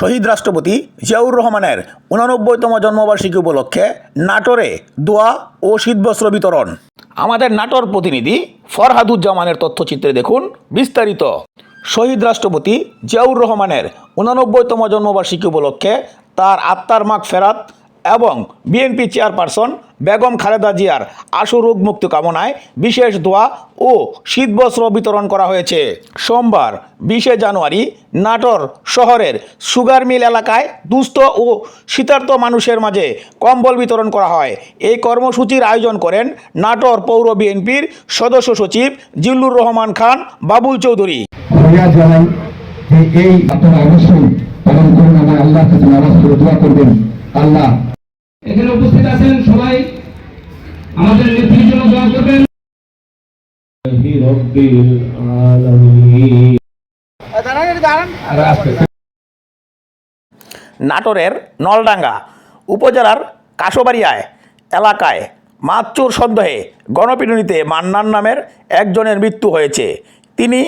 শহীদ রাষ্ট্রপতি জিয়াউর রহমানের উনানব্বইতম জন্মবার্ষিকী উপলক্ষে নাটোরে দোয়া ও শীতবস্ত্র বিতরণ। আমাদের নাটোর প্রতিনিধি ফরহাদুজ্জামানের তথ্যচিত্রে দেখুন বিস্তারিত। শহীদ রাষ্ট্রপতি জিয়াউর রহমানের উনানব্বইতম জন্মবার্ষিকী উপলক্ষে তার আত্মার মাগ ফেরাত এবং বিএনপি চেয়ারপারসন বেগম খালেদা জিয়ার আশু রোগ মুক্তি কামনায় বিশেষ দোয়া ও শীতবস্ত্র বিতরণ করা হয়েছে। সোমবার বিশে জানুয়ারি নাটোর শহরের সুগার মিল এলাকায় দুস্থ ও শীতার্থ মানুষের মাঝে কম্বল বিতরণ করা হয়। এই কর্মসূচির আয়োজন করেন নাটোর পৌর বিএনপির সদস্য সচিব জিল্লুর রহমান খান বাবুল চৌধুরী। আমাদের নেত্রীর জন্য দোয়া করবেন। রব্বিল আলামিন। নাটোরের নলডাঙ্গা উপজেলার কাশোবাড়িয়ায় এলাকায় মাতচুর সন্দেহে গণপিটুনিতে মান্নান নামের একজনের মৃত্যু হয়েছে। তিনি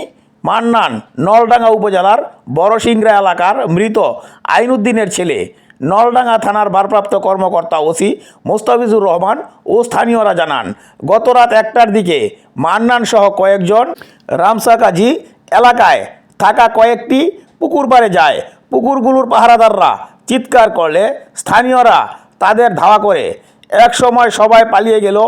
মান্নান নলডাঙ্গা উপজেলার বড়সিংড়া এলাকার মৃত আইনুদ্দিনের ছেলে, নলডাঙ্গা থানার ভারপ্রাপ্ত কর্মকর্তা ওসি মোস্তাফিজুর রহমান ও স্থানীয়রা জানান গত রাত একটার দিকে মান্নান সহ কয়েকজন রামসা কাজী এলাকায় থাকা কয়েকটি পুকুর পাড়ে যায়। পুকুরগুলোর পাহারাদাররা চিৎকার করলে স্থানীয়রা তাদের ধাওয়া করে। এক সময় সবাই পালিয়ে গেল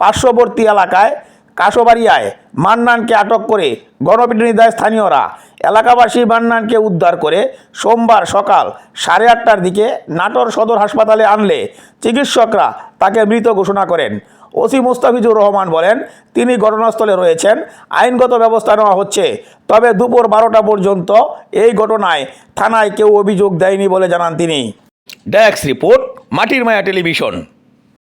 পার্শ্ববর্তী এলাকায়। কাশোবাড়িয়ায় মান্নানকে আটক করে গণপিটুনি দেয় স্থানীয়রা। এলাকাবাসী মান্নানকে উদ্ধার করে সোমবার সকাল সাড়ে আটটার দিকে নাটোর সদর হাসপাতালে আনলে চিকিৎসকরা তাকে মৃত ঘোষণা করেন। ওসি মুস্তাফিজুর রহমান বলেন, তিনি ঘটনাস্থলে রয়েছেন। আইনগত ব্যবস্থা নেওয়া হচ্ছে। তবে দুপুর বারোটা পর্যন্ত এই ঘটনায় থানায় কেউ অভিযোগ দেয়নি বলে জানান তিনি। ড্যাক্স রিপোর্ট মাটির মায়া টেলিভিশন।